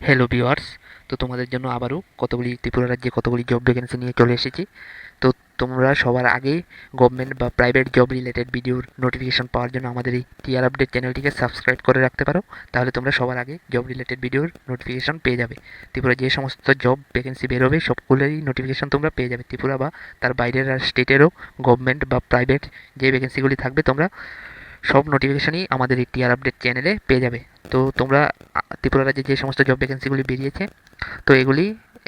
Hello viewers তো তোমাদের জন্য আবারও কতগুলি ত্রিপুরা রাজ্যে কতগুলি জব ভ্যাকেন্সি নিয়ে চলে এসেছি। তো তোমরা সবার আগে গভর্নমেন্ট বা প্রাইভেট জব রিলেটেড ভিডিওর নোটিফিকেশন পাওয়ার জন্য আমাদের এই টিআর আপডেট চ্যানেলটিকে সাবস্ক্রাইব করে রাখতে পারো। তাহলে তোমরা সবার আগে জব রিলেটেড ভিডিওর নোটিফিকেশন পেয়ে যাবে। ত্রিপুরা যে সমস্ত জব ভ্যাকেন্সি বেরোবে, সবগুলোরই নোটিফিকেশন তোমরা পেয়ে যাবে। ত্রিপুরা বা তার বাইরের আর স্টেটেরও গভর্নমেন্ট বা প্রাইভেট যে ভ্যাকেন্সিগুলি থাকবে, তোমরা সব নোটিফিকেশনই আমাদের এই টিআর আপডেট চ্যানেলে পেয়ে যাবে। তো তোমরা ত্রিপুরা রাজ্যে যে সমস্ত জব ভ্যাকেন্সিগুলি বেরিয়েছে, তো এগুলি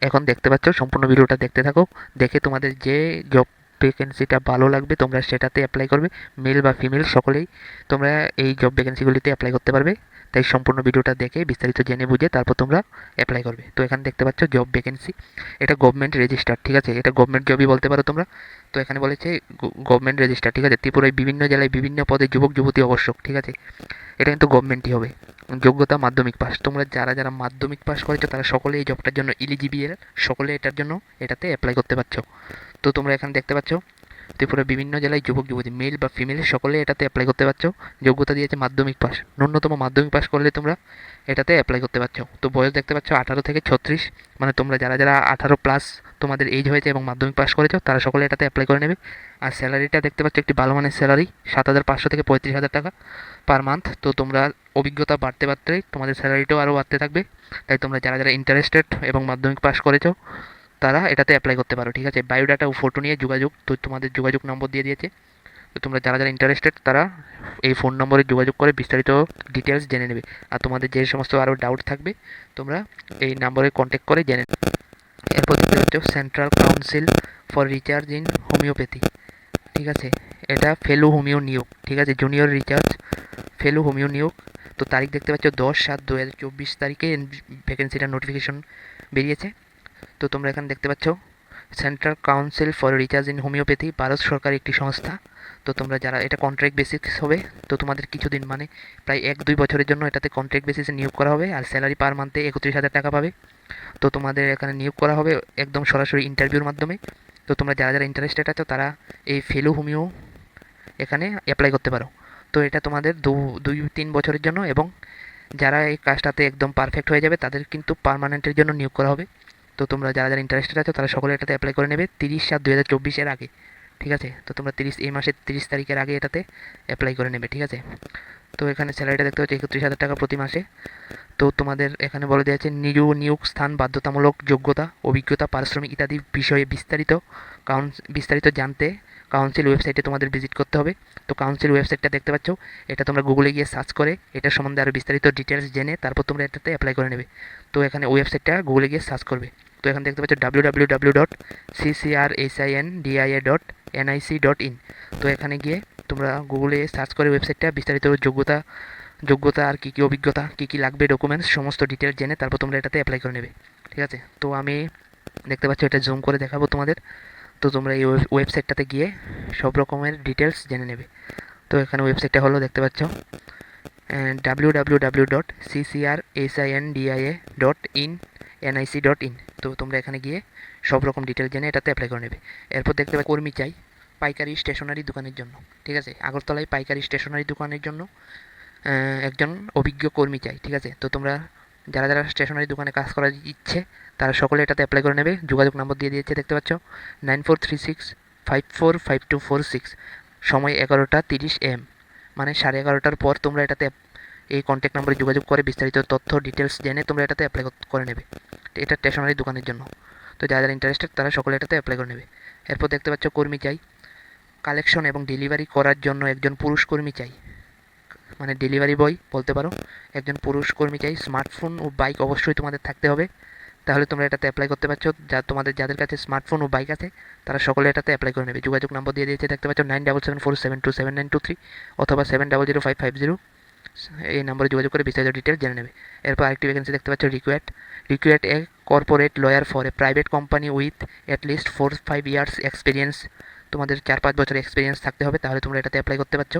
এখন দেখতে পাচ্ছ, সম্পূর্ণ ভিডিওটা দেখতে থাকো। দেখে তোমাদের যে জব ভ্যাকেন্সিটা ভালো লাগবে, তোমরা সেটাতে অ্যাপ্লাই করবে মেল বা ফিমেল সকলেই তোমরা এই জব ভ্যাকেন্সিগুলিতে অ্যাপ্লাই করতে পারবে। তাই সম্পূর্ণ ভিডিওটা দেখে, বিস্তারিত জেনে বুঝে তারপর তোমরা অ্যাপ্লাই করবে। তো এখানে দেখতে পাচ্ছ জব ভ্যাকেন্সি এটা গভর্নমেন্ট রেজিস্টার ঠিক আছে? এটা গভর্নমেন্ট জবই বলতে পারো তোমরা। তো এখানে বলেছে গভর্নমেন্ট রেজিস্টার ঠিক আছে? ত্রিপুরায় বিভিন্ন জেলায় বিভিন্ন পদে যুবক, যুবতী আবশ্যক ঠিক আছে? এটা কিন্তু গভর্নমেন্টই হবে। যোগ্যতা মাধ্যমিক পাস তোমরা যারা যারা মাধ্যমিক পাস করেছ, তারা সকলে এই জবটার জন্য ইলিজিবিল সকলে এটার জন্য এটাতে অ্যাপ্লাই করতে পারছ। তো তোমরা এখানে দেখতে পাচ্ছ ত্রিপুরা বিভিন্ন জেলায় যুবক, যুবতী মেল বা ফিমেল সকলে এটাতে অ্যাপ্লাই করতে পারছ। যোগ্যতা দিয়েছে মাধ্যমিক পাস ন্যূনতম মাধ্যমিক পাস করলে তোমরা এটাতে অ্যাপ্লাই করতে পারছ। তো বয়স দেখতে পাচ্ছ আঠারো থেকে ছত্রিশ। মানে তোমরা যারা যারা আঠারো প্লাস তোমাদের এজ হয়েছে এবং মাধ্যমিক পাস করেছ, তারা সকলে এটাতে অ্যাপ্লাই করে নেবে। আর স্যালারিটা দেখতে পাচ্ছ একটি ভালো মানের স্যালারি সাত হাজার পাঁচশো থেকে পঁয়ত্রিশ হাজার টাকা পার মান্থ তো তোমরা অভিজ্ঞতা বাড়তে বাড়তে তোমাদের স্যালারিটাও আরও বাড়তে থাকবে। তাই তোমরা যারা যারা ইন্টারেস্টেড এবং মাধ্যমিক পাস করেছ তারা এটাতে অ্যাপ্লাই করতে পারো, ঠিক আছে? বায়োডাটা ও ফটো নিয়ে যোগাযোগ, তো তোমাদের যোগাযোগ নম্বর দিয়ে দিয়েছে। তো তোমরা যারা যারা ইন্টারেস্টেড তারা এই ফোন নম্বরে যোগাযোগ করে বিস্তারিত ডিটেলস জেনে নেবে। আর তোমাদের যে সমস্ত আরও ডাউট থাকবে, তোমরা এই নম্বরে কন্ট্যাক্ট করে জেনে নেবে। এরপর পাচ্ছ central council for research in homeopathy ঠিক আছে? এটা ফেলু হোমিও নিয়োগ, ঠিক আছে? জুনিয়র রিচার্জ ফেলু হোমিও নিয়োগ। তো তারিখ দেখতে পাচ্ছ, দশ সাত দু হাজার চব্বিশ তারিখে ভ্যাকেন্সিটার নোটিফিকেশন বেরিয়েছে। তো তোমরা এখানে দেখতে পাচ্ছ central council for research in homeopathy Bharat সরকার একটি সংস্থা। তো তোমরা যারা, এটা কন্ট্রাক্ট বেসিস হবে, তো তোমাদের কিছুদিন মানে প্রায় এক দুই বছরের জন্য এটাতে কন্ট্রাক্ট বেসিসে নিয়োগ করা হবে, আর স্যালারি পার মান্থে একত্রিশ হাজার টাকা পাবে। তো তোমাদের এখানে নিয়োগ করা হবে একদম সরাসরি ইন্টারভিউর মাধ্যমে। তো তোমরা যারা যারা ইন্টারেস্টেড আছো, তারা এই ফেলু হোমিও এখানে অ্যাপ্লাই করতে পারো। তো এটা তোমাদের দু, দুই, তিন বছরের জন্য এবং যারা এই কাজটাতে একদম পারফেক্ট হয়ে যাবে, তাদের কিন্তু পার্মানেন্টের জন্য নিয়োগ করা হবে। তো তোমরা যারা যারা ইন্টারেস্টেড আছো, তারা সকলে এটাতে অ্যাপ্লাই করে নেবে। তিরিশ সাত দু হাজার চব্বিশের আগে, ঠিক আছে? তো তোমরা তিরিশ, এই মাসের তিরিশ তারিখের আগে এটাতে অ্যাপ্লাই করে নেবে, ঠিক আছে? তো এখানে স্যালারিটা দেখতে পাচ্ছি, একত্রিশ হাজার টাকা প্রতি মাসে। তো তোমাদের এখানে বলে দেওয়া আছে নিজ নিয়োগ স্থান, বাধ্যতামূলক যোগ্যতা, অভিজ্ঞতা, পারিশ্রমিক ইত্যাদি বিষয়ে বিস্তারিত কাউন্স বিস্তারিত জানতে কাউন্সিল ওয়েবসাইটে তোমাদের ভিজিট করতে হবে। তো কাউন্সিল ওয়েবসাইটটা দেখতে পাচ্ছ, এটা তোমরা গুগলে গিয়ে সার্চ করে এটার সম্বন্ধে আরও বিস্তারিত ডিটেলস জেনে তারপর তোমরা এটাতে অ্যাপ্লাই করে নেবে। তো এখানে ওয়েবসাইটটা গুগলে গিয়ে সার্চ করবে। তো এখানে দেখতে পাচ্ছ W W W dot CCR SIN DIA dot NIC dot in তো এখানে গিয়ে তোমরা গুগলে সার্চ করে ওয়েবসাইটটা বিস্তারিত যোগ্যতা যোগ্যতা আর কী কী অভিজ্ঞতা, কী কী লাগবে ডকুমেন্টস সমস্ত ডিটেলস জেনে তারপর তোমরা এটাতে অ্যাপ্লাই করে নেবে। ঠিক আছে? তো আমি দেখতে পাচ্ছ এটা জুম করে দেখাবো তোমাদের। তো তোমরা এই ওয়েবসাইটটাতে গিয়ে সব রকমের ডিটেলস জেনে নেবে। তো এখানে ওয়েবসাইটটা হলো দেখতে পাচ্ছ W W W dot CCR SIN DIA dot in NIC dot in তো তোমরা এখানে গিয়ে সব রকম ডিটেলস জেনে এটাতে অ্যাপ্লাই করে নেবে। এরপর দেখতে পাবে কর্মী চাই পাইকারি স্টেশনারি দোকানের জন্য, ঠিক আছে? আগরতলায় পাইকারি স্টেশনারি দোকানের জন্য একজন অভিজ্ঞ কর্মী চাই, ঠিক আছে? তো তোমরা যারা যারা স্টেশনারি দোকানে কাজ করার ইচ্ছে, তারা সকলে এটাতে অ্যাপ্লাই করে নেবে। যোগাযোগ নম্বর দিয়ে দিয়েছে, দেখতে পাচ্ছ? Nine four three six five four five two four six সময় এগারোটা তিরিশ এম মানে সাড়ে এগারোটার পর তোমরা এটাতে এই কন্ট্যাক্ট নম্বরে যোগাযোগ করে বিস্তারিত তথ্য ডিটেলস জেনে তোমরা এটাতে অ্যাপ্লাই করে নেবে। এটা স্টেশনারি দোকানের জন্য। তো যারা যারা ইন্টারেস্টেড তারা সকলে এটাতে অ্যাপ্লাই করে নেবে। এরপর দেখতে পাচ্ছ কর্মী চাই। কালেকশন এবং ডেলিভারি করার জন্য একজন পুরুষ কর্মী চাই। মানে ডেলিভারি বয় বলতে পারো। একজন পুরুষ কর্মী চাই। স্মার্টফোন ও বাইক অবশ্যই তোমাদের থাকতে হবে। তাহলে তোমরা এটাতে অ্যাপ্লাই করতে পারছ। যা তোমাদের, যাদের কাছে স্মার্টফোন ও বাইক আছে, তারা সকলে এটাতে অ্যাপ্লাই করে নেবে। যোগাযোগ নম্বর দিয়ে দিয়েছে, দেখতে পাচ্ছ nine double seven four seven two seven nine two three অথবা seven double zero five five zero এই নম্বরে যোগাযোগ করে বিস্তারিত ডিটেলস জেনে নেবে। এরপর আরেকটি ভ্যাকেন্সি দেখতে পাচ্ছ required required a corporate lawyer for a private company with at least four five years experience তোমাদের চার, পাঁচ বছর এক্সপিরিয়েন্স থাকতে হবে, তাহলে তোমরা এটাতে অ্যাপ্লাই করতে পারছ।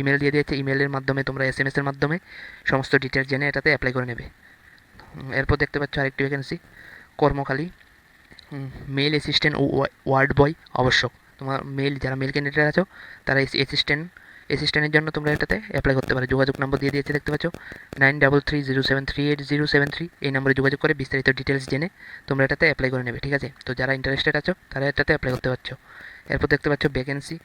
ইমেল দিয়ে দিয়েছে ইমেলের মাধ্যমে তোমরা এস এম এসের মাধ্যমে সমস্ত ডিটেলস জেনে এটাতে অ্যাপ্লাই করে নেবে। এরপর দেখতে পাচ্ছ আরেকটি ভ্যাকেন্সি কর্মখালী। মেল অ্যাসিস্ট্যান্ট ও ওয়ার্ড বয় আবশ্যক তোমার মেল যারা মেল ক্যান্ডিডেট আছো, তারা অ্যাসিস্ট্যান্ট অ্যাসিস্ট্যান্টের জন্য তোমরা এটাতে অ্যাপ্লাই করতে পারো। যোগাযোগ নম্বর দিয়ে দিয়েছে, দেখতে পাচ্ছ? Nine double three zero seven three eight zero seven three এই নম্বরে যোগাযোগ করে বিস্তারিত ডিটেলস জেনে তোমরা এটাতে অ্যাপ্লাই করে নেবে, ঠিক আছে? তো যারা ইন্টারেস্টেড আছো, তারা এটাতে অ্যাপ্লাই করতে পারছ। এরপর দেখতে পাচ্ছ ভ্যাকেন্সি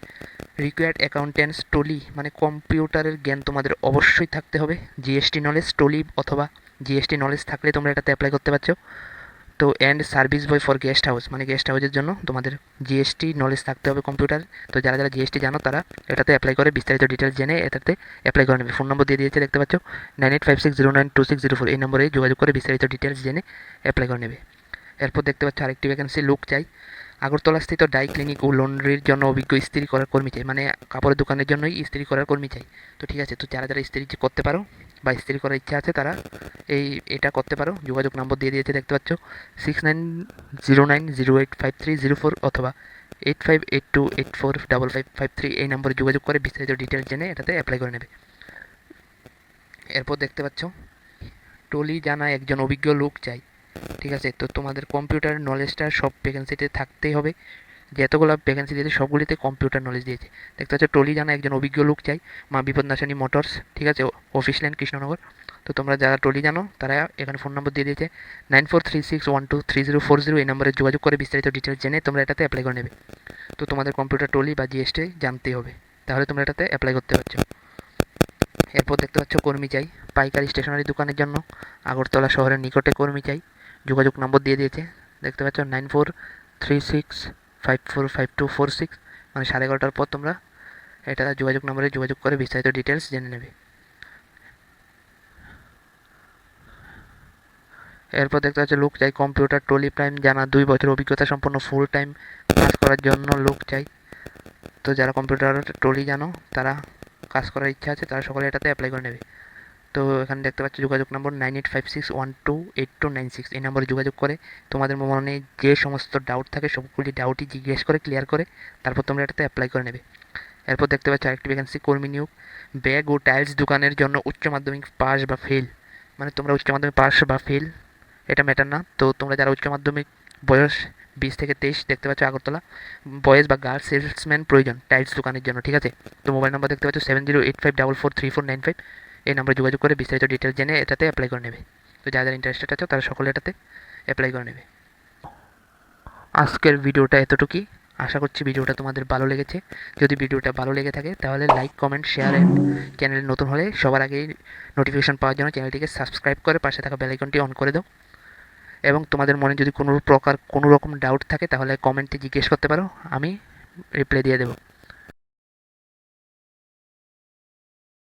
রিকোয়ার্ড অ্যাকাউন্টেন্টস টলি মানে কম্পিউটারের জ্ঞান তোমাদের অবশ্যই থাকতে হবে। জিএসটি নলেজ টলি অথবা জিএসটি নলেজ থাকলে তোমরা এটাতে অ্যাপ্লাই করতে পারছ। তো and service boy for guest house মানে গেস্ট হাউসের জন্য তোমাদের জিএসটি নলেজ থাকতে হবে কম্পিউটার তো যারা যারা জিএসটি জানো তারা এটাতে অ্যাপ্লাই করে বিস্তারিত ডিটেলস জেনে এটাতে অ্যাপ্লাই করে নেবে। ফোন নম্বর দিয়ে দিয়েছে, দেখতে পাচ্ছ nine eight five six zero nine two six zero four এই নম্বরে যোগাযোগ করে বিস্তারিত ডিটেলস জেনে অ্যাপ্লাই করে নেবে। এরপর দেখতে পাচ্ছ আরেকটি ভ্যাকেন্সি লুক চাই। আগরতলা স্থিত ডাই ক্লিনিক ও লন্ড্রির জন্য অভিজ্ঞ ইস্ত্রি করার কর্মী চাই মানে কাপড়ের দোকানের জন্যই ইস্ত্রি করার কর্মী চাই। তো ঠিক আছে, তো যারা যারা ইস্ত্রি করতে পারো বা ইস্ত্রি করার ইচ্ছা আছে তারা। এই, এটা করতে পারো। যোগাযোগ নম্বর দিয়ে দিয়েছে, দেখতে পাচ্ছ। Six nine zero nine zero eight five three zero four অথবা eight five eight two eight four double five five three এই নম্বরে যোগাযোগ করে বিস্তারিত ডিটেলস জেনে এটাতে অ্যাপ্লাই করে নেবে। এরপর দেখতে পাচ্ছ টলি জানা একজন অভিজ্ঞ লোক চাই। ঠিক আছে? তো তোমাদের কম্পিউটার নলেজটা সব ভ্যাকেন্সিতে থাকতেই হবে। যে এতগুলো ভ্যাকেন্সি দিয়েছে, সবগুলিতে কম্পিউটার নলেজ দিয়েছে। দেখতে পাচ্ছ, টলি জানা একজন অভিজ্ঞ লোক চাই, মা বিপদনাশানী মোটরস, ঠিক আছে? Office line Krishnanagar. তো তোমরা যারা টলি জানো, তারা এখানে ফোন নম্বর দিয়ে দিয়েছে nine four three six one two three zero four zero এই নম্বরে যোগাযোগ করে বিস্তারিত ডিটেলস জেনে তোমরা এটাতে অ্যাপ্লাই করে নেবে। তো তোমাদের কম্পিউটার টলি বা জিএসটি জানতেই হবে। তাহলে তোমরা এটাতে অ্যাপ্লাই করতে পারছ। এরপর দেখতে পাচ্ছ, কর্মী চাই, পাইকারি স্টেশনারি দোকানের জন্য, আগরতলা শহরের নিকটে কর্মী চাই, যোগাযোগ নম্বর দিয়ে দিয়েছে। দেখতে পাচ্ছ nine four three six five four five two four six মানে সাড়ে এগারোটার পর তোমরা এটা যোগাযোগ নম্বরে যোগাযোগ করে বিস্তারিত ডিটেলস জেনে নেবে। এরপর দেখতে পাচ্ছ, লোক চাই কম্পিউটার টলি প্রাইম জানা দুই বছর অভিজ্ঞতা সম্পন্ন ফুল টাইম কাজ করার জন্য লোক চাই। তো যারা কম্পিউটার টলি জানো, তারা কাজ করার ইচ্ছা আছে, তারা সকলে এটাতে অ্যাপ্লাই করে নেবে। তো এখানে দেখতে পাচ্ছ যোগাযোগ number nine eight five six one two eight two nine six. এই নম্বরে যোগাযোগ করে, তোমাদের মনে যে সমস্ত ডাউট থাকে, সবগুলি ডাউটই জিজ্ঞেস করে ক্লিয়ার করে, তারপর তোমরা এটাতে অ্যাপ্লাই করে নেবে। এরপর দেখতে পাচ্ছ আরেকটি ভ্যাকেন্সি কর্মী নিয়োগ। ব্যাগ ও টাইলস দোকানের জন্য উচ্চ মাধ্যমিক পাস বা ফেল মানে তোমরা উচ্চ মাধ্যমিক পাস বা ফেল এটা ম্যাটার না। তো তোমরা যারা উচ্চ মাধ্যমিক, বয়স বিশ থেকে তেইশ, দেখতে পাচ্ছ আগরতলা। বয়েজ বা গার্লস সেলসম্যান প্রয়োজন টাইলস দোকানের জন্য, ঠিক আছে? তো মোবাইল নাম্বার দেখতে পাচ্ছ seven zero eight five double four three four nine five এই নাম্বারে যোগাযোগ করে বিস্তারিত ডিটেলস জেনে এটাতে অ্যাপ্লাই করে নেবে। তো যারা যারা ইন্টারেস্টেড আছে তারা সকলে এটাতে অ্যাপ্লাই করে নেবে। আজকের ভিডিওটা এতটুকুই। আশা করছি ভিডিওটা তোমাদের ভালো লেগেছে। যদি ভিডিওটা ভালো লেগে থাকে তাহলে like comment share and channel নতুন হলে সবার আগেই নোটিফিকেশন পাওয়ার জন্য চ্যানেলটিকে সাবস্ক্রাইব করে পাশে থাকা বেলাইকনটি অন করে দাও। এবং তোমাদের মনে যদি কোনো প্রকার কোনো রকম ডাউট থাকে তাহলে কমেন্টে জিজ্ঞেস করতে পারো। আমি রিপ্লাই দিয়ে দেবো।